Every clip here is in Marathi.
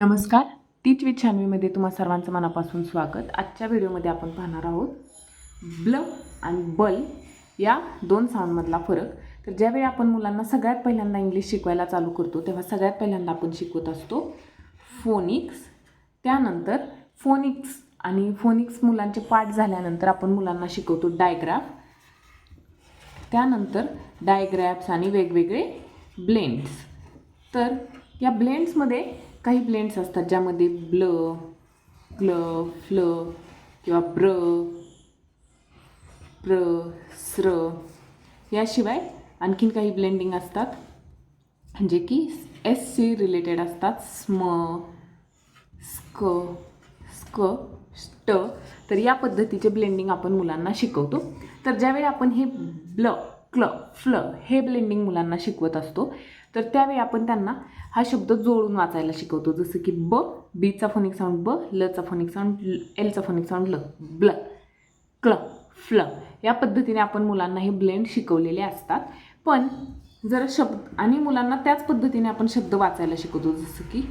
नमस्कार. टीच विथ छानवीमध्ये तुम्हा सर्वांचं मनापासून स्वागत. आजच्या व्हिडिओमध्ये आपण पाहणार आहोत ब्ल आणि बल या दोन साऊंडमधला फरक. तर ज्यावेळी आपण मुलांना सगळ्यात पहिल्यांदा इंग्लिश शिकवायला चालू करतो तेव्हा सगळ्यात पहिल्यांदा आपण शिकवत असतो फोनिक्स त्यानंतर फोनिक्स आणि फोनिक्स मुलांचे पाठ झाल्यानंतर आपण मुलांना शिकवतो डायग्राफ त्यानंतर डायग्रॅफ्स आणि वेगवेगळे ब्लेंड्स तर या ब्लेंड्समध्ये काही ब्लेंड्स असतात ज्यामध्ये ब्ल क्ल फ्ल किंवा ब्र प्र स्र याशिवाय आणखीन काही ब्लेंडिंग असतात जे की एस सी रिलेटेड असतात. स्म स्क स्क स्ट तर या पद्धतीचे ब्लेंडिंग आपण मुलांना शिकवतो. तर ज्यावेळी आपण हे ब्ल क्ल फ्ल हे ब्लेंडिंग मुलांना शिकवत असतो. तर त्यावेळी आपण त्यांना हा शब्द जोडून वाचायला शिकवतो. जसं की ब बीचा फोनिक साऊंड ब लचा फोनिक साऊंड एलचा फोनिक साऊंड ल ब्ल क्ल फ्ल या पद्धतीने आपण मुलांना हे ब्लेंड शिकवलेले असतात. पण जर शब्द आणि मुलांना त्याच पद्धतीने आपण शब्द वाचायला शिकवतो. जसं की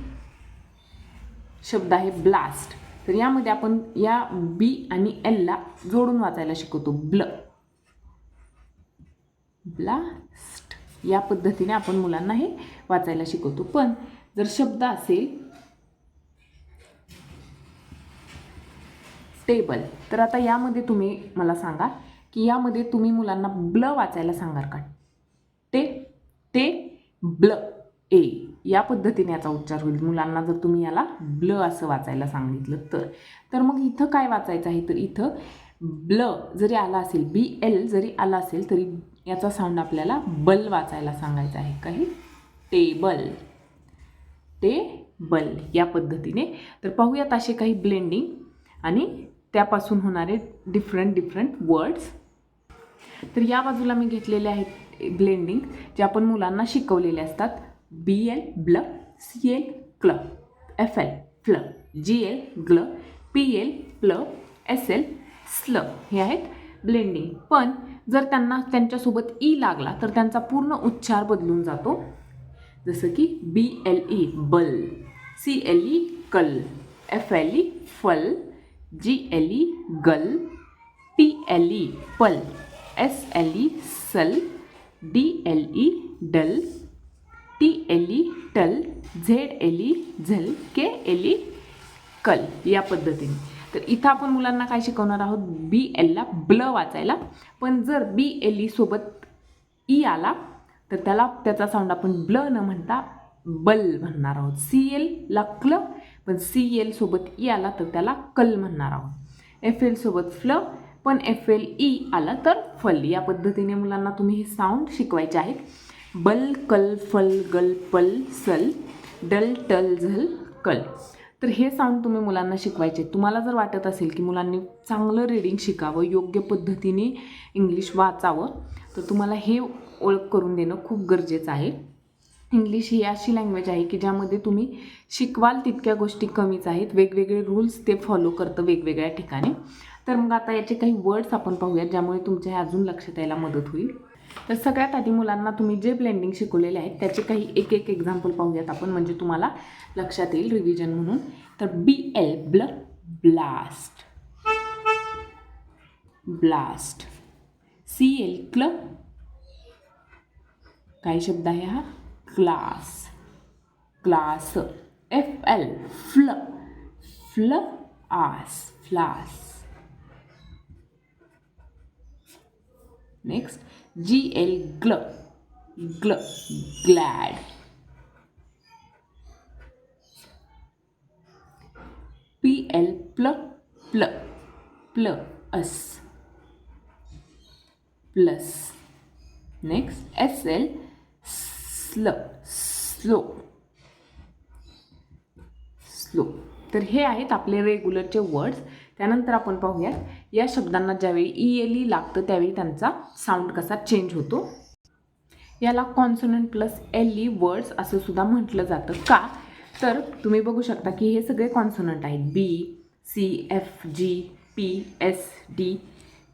शब्द आहे ब्लास्ट तर यामध्ये आपण या बी आणि एलला जोडून वाचायला शिकवतो. ब्ल. ब्लास्ट. या पद्धतीने आपण मुलांना हे वाचायला शिकवतो. पण जर शब्द असेल टेबल तर आता यामध्ये तुम्ही मला सांगा की यामध्ये तुम्ही मुलांना ब्ल वाचायला सांगाल का? ते ते ब्ल ए या पद्धतीने याचा उच्चार होईल. मुलांना जर तुम्ही याला ब्ल असं वाचायला सांगितलं तर तर मग इथं काय वाचायचं आहे? तर इथं ब्ल जरी आला असेल बी एल जरी आला असेल तरी याचा साऊंड आपल्याला बल वाचायला सांगायचा आहे. काही? टेबल टेबल या पद्धतीने. तर पाहूयात असे काही ब्लेंडिंग आणि त्यापासून होणारे डिफरंट डिफरंट वर्ड्स तर या बाजूला मी घेतलेले आहेत ब्लेंडिंग जे आपण मुलांना शिकवलेले असतात. B L bl C L cl F L fl G L gl P L pl S L sl हे आहेत ब्लेंडिंग पण जर त्यांना त्यांच्यासोबत ई लागला तर त्यांचा पूर्ण उच्चार बदलून जातो जसं की B L E ble C L E cle F L E fle G L E gle P L E ple S L E sle D L E dle T L E tle Z L E zle K L E कल या पद्धतीने तर इथं आपण मुलांना काय शिकवणार आहोत? बी एलला ब्ल वाचायला. पण जर बी एल ई सोबत ई आला तर त्याला त्याचा साऊंड आपण ब्ल न म्हणता बल म्हणणार आहोत. सी एलला क्ल पण सी एल सोबत ई आला तर त्याला कल म्हणणार आहोत. एफ एल सोबत फ्ल पण एफ एल ई आला तर फल या पद्धतीने मुलांना तुम्ही हे साऊंड शिकवायचे आहेत. बल कल फल गल पल सल डल टल झल कल तर हे साऊंड तुम्ही मुलांना शिकवायचे. तुम्हाला जर वाटत असेल की मुलांनी चांगलं रीडिंग शिकावं योग्य पद्धतीने इंग्लिश वाचावं तर तुम्हाला हे ओळख करून देणं खूप गरजेचं आहे. इंग्लिश ही अशी लँग्वेज आहे की ज्यामध्ये तुम्ही शिकवाल तितक्या गोष्टी कमीच आहेत. वेगवेगळे रूल्स ते फॉलो करतं वेगवेगळ्या ठिकाणी. तर मग आता याचे काही वर्ड्स आपण पाहूयात ज्यामुळे तुमच्या हे अजून लक्षात यायला मदत होईल. तर सगळ्यात आधी मुलांना तुम्ही जे ब्लेंडिंग शिकवलेले आहेत त्याचे काही एक एक एक्झाम्पल पाहूयात आपण. म्हणजे तुम्हाला लक्षात येईल रिव्हिजन म्हणून. तर बी एल ब्ल ब्लास्ट ब्लास्ट सी एल क्ल काय शब्द आहे हा? Class class F L flu flu आस फ्लास नेक्स्ट जी एल ग्ल ग्ल glad. P L pl pl pl अस. Plus. Next S L sl slow. Slow. तर हे आहेत आपले रेग्युलरचे वर्ड्स त्यानंतर आपण पाहूयात या शब्दांना ज्यावेळी ई एल ई लागतं त्यावेळी त्यांचा साऊंड कसा चेंज होतो. याला consonant plus L E words असं सुद्धा म्हटलं जातं. का? तर तुम्ही बघू शकता की हे सगळे कॉन्सोनंट आहेत. B C F G P S D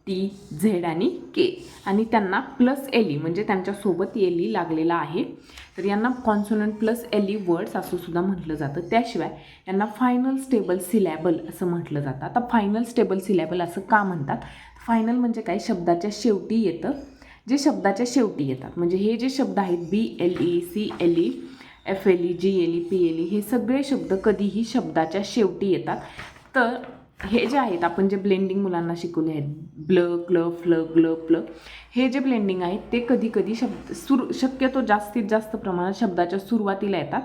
T Z आणि के. आणि त्यांना प्लस एली म्हणजे त्यांच्यासोबत एली लागलेला आहे. तर यांना कॉन्सोनंट प्लस एली वर्ड्स असं सुद्धा म्हटलं जातं. त्याशिवाय यांना फायनल स्टेबल सिलॅबल असं म्हटलं जातं. आता फायनल स्टेबल सिलॅबल असं का म्हणतात? फायनल म्हणजे काय? शब्दाच्या शेवटी येतं. जे शब्दाच्या शेवटी येतात. म्हणजे हे जे शब्द आहेत B L E C L E F L E G L E P L E हे सगळे शब्द कधीही शब्दाच्या शेवटी येतात. तर हे जे आहेत आपण जे ब्लेंडिंग मुलांना शिकवले आहेत ब्ल क्ल फ्ल ग्ल प्ल हे जे ब्लेंडिंग आहेत ते कधी कधी शब्द सुर शक्यतो जास्तीत जास्त प्रमाणात शब्दाच्या सुरुवातीला येतात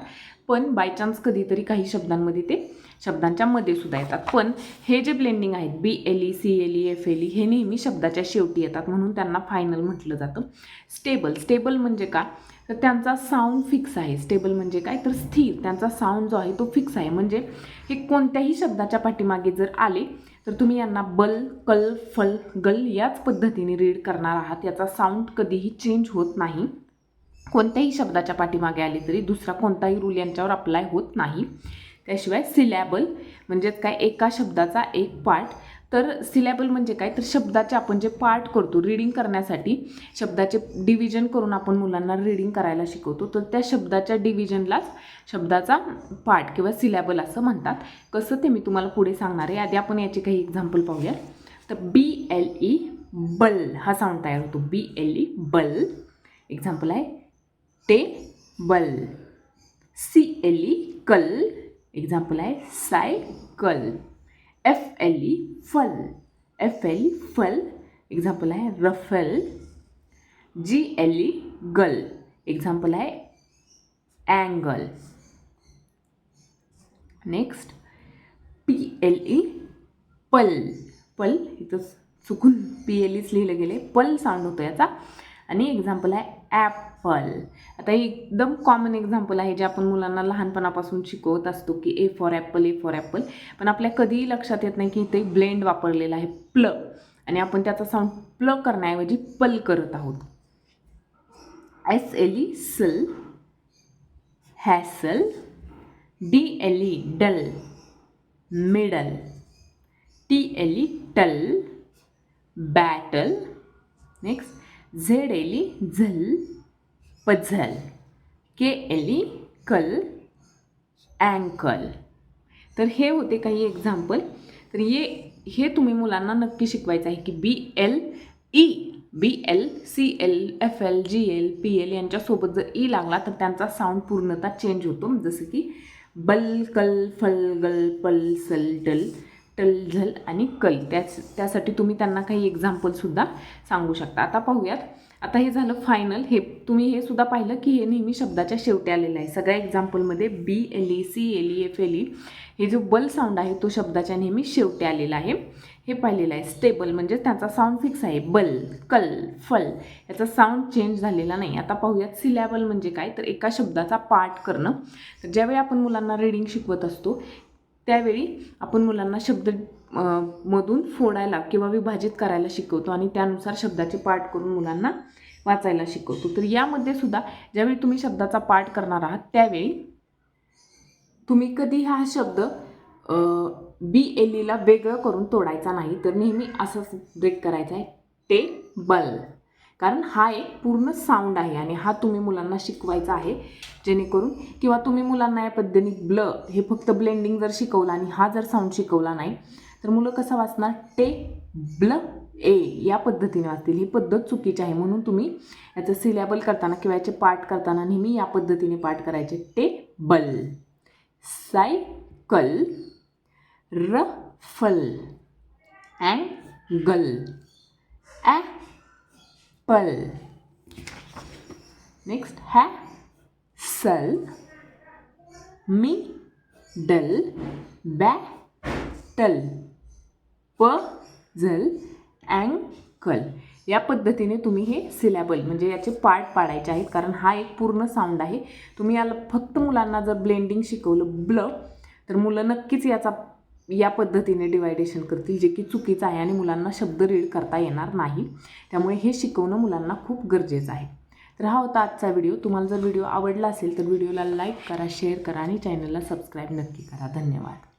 पण बाय चान्स कधीतरी काही शब्दांमध्ये ते शब्दांच्या मध्ये सुद्धा येतात. पण हे जे ब्लेंडिंग आहेत B L E C L E F L E हे नेहमी शब्दाच्या शेवटी येतात म्हणून त्यांना फायनल म्हटलं जातं. स्टेबल स्टेबल म्हणजे का? तर त्यांचा साऊंड फिक्स आहे. स्टेबल म्हणजे काय? तर स्थिर. त्यांचा साऊंड जो आहे तो फिक्स आहे. म्हणजे हे कोणत्याही शब्दाच्या पाठीमागे जर आले तर तुम्ही यांना बल कल फल गल याच पद्धतीने रीड करणार आहात. याचा साऊंड कधीही चेंज होत नाही. कोणत्याही शब्दाच्या पाठीमागे आले तरी दुसरा कोणताही रूल यांच्यावर अप्लाय होत नाही. त्याशिवाय सिलॅबल म्हणजेच काय? एका शब्दाचा एक पार्ट तर सिलॅबल म्हणजे काय? तर शब्दाचे आपण जे पार्ट करतो रीडिंग करण्यासाठी शब्दाचे डिव्हिजन करून आपण मुलांना रीडिंग करायला शिकवतो. तर त्या शब्दाच्या डिव्हिजनलाच शब्दाचा पार्ट किंवा सिलॅबल असं म्हणतात. कसं ते मी तुम्हाला पुढे सांगणार आहे. आधी आपण याचे काही एक्झाम्पल पाहूया. तर बी एल ई बल हा साऊंड तयार होतो. B L E ble. Example आहे table. C L E cle. Example आहे cycle. F L E fle F L E fle example आहे ruffle G L E gle example आहे angle next P L E ple ple इथं चुकून पी एल ईच लिहिलं गेले. पल साऊंड होतो याचा. आणि एक्झाम्पल आहे ॲपल आता ही एकदम कॉमन एक्झाम्पल आहे जे आपण मुलांना लहानपणापासून शिकवत असतो की A for apple A for apple पण आपल्या कधीही लक्षात येत नाही की इथे ब्लेंड वापरलेला आहे प्ल. आणि आपण त्याचा साऊंड प्ल करण्याऐवजी पल करत आहोत. S L E sle. Hassle. D L E dle. Middle. T L E tle. Battle. Next Z L E zle puzzle. K L कल अँकल. तर हे होते काही एक्झाम्पल तर हे हे तुम्ही मुलांना नक्की शिकवायचं आहे की B L E B L C L F L G L P L यांच्यासोबत जर ई लागला तर त्यांचा साऊंड पूर्णतः चेंज होतो. जसं की बल कल फल गल पल सल डल. टलझल आणि कल. त्याच त्यासाठी तुम्ही त्यांना काही एक्झाम्पलसुद्धा सांगू शकता. आता पाहूयात. आता हे झालं फायनल हे तुम्ही हे सुद्धा पाहिलं की हे नेहमी शब्दाच्या शेवटी आलेलं आहे. सगळ्या एक्झाम्पलमध्ये B L E C L E F L E हे जो बल साऊंड आहे तो शब्दाच्या नेहमी शेवटी आलेला आहे. हे पाहिलेलं आहे. स्टेबल म्हणजे त्याचा साऊंड फिक्स आहे. बल कल फल. याचा साऊंड चेंज झालेला नाही. आता पाहूयात सिलॅबल म्हणजे काय? तर एका शब्दाचा पाठ करणं. तर ज्यावेळी आपण मुलांना रीडिंग शिकवत असतो त्यावेळी आपण मुलांना शब्द मधून फोडायला किंवा विभाजित करायला शिकवतो आणि त्यानुसार शब्दाचे पाठ करून मुलांना वाचायला शिकवतो. तर यामध्ये सुद्धा ज्यावेळी तुम्ही शब्दाचा पाठ करणार आहात त्यावेळी तुम्ही कधी हा शब्द बी एल ईला वेगळं करून तोडायचा नाही तर नेहमी असंच ब्रेक करायचा आहे. ते बल. कारण हा एक पूर्ण साऊंड आहे आणि हा तुम्ही मुलांना शिकवायचा आहे जेणेकरून किंवा तुम्ही मुलांना या पद्धतीने ब्ल हे फक्त ब्लेंडिंग जर शिकवलं आणि हा जर साऊंड शिकवला नाही तर मुलं कसं वाचणार? टे ब्ल ए या पद्धतीने वाचतील. ही पद्धत चुकीची आहे. म्हणून तुम्ही याचं सिलॅबल करताना किंवा याचे पाठ करताना नेहमी या पद्धतीने पाठ करायचे. टे बल सायकल रफल अँगल ॲ पल next hassle middle battle प अँकल या पद्धतीने तुम्ही हे सिलॅबल म्हणजे याचे पार्ट पाडायचे आहेत कारण हा एक पूर्ण साऊंड आहे. तुम्ही याला फक्त मुलांना जर ब्लेंडिंग शिकवलं ब्ल तर मुलं नक्कीच याचा या पद्धतीने डिवायडेशन करतील जे की चुकीचं आहे आणि मुलांना शब्द रीड करता येणार नाही. त्यामुळे हे शिकवणं मुलांना खूप गरजेचं आहे. तर हा होता आजचा व्हिडिओ तुम्हाला जर व्हिडिओ आवडला असेल तर व्हिडिओला लाईक करा शेअर करा आणि चॅनलला सबस्क्राईब नक्की करा. धन्यवाद.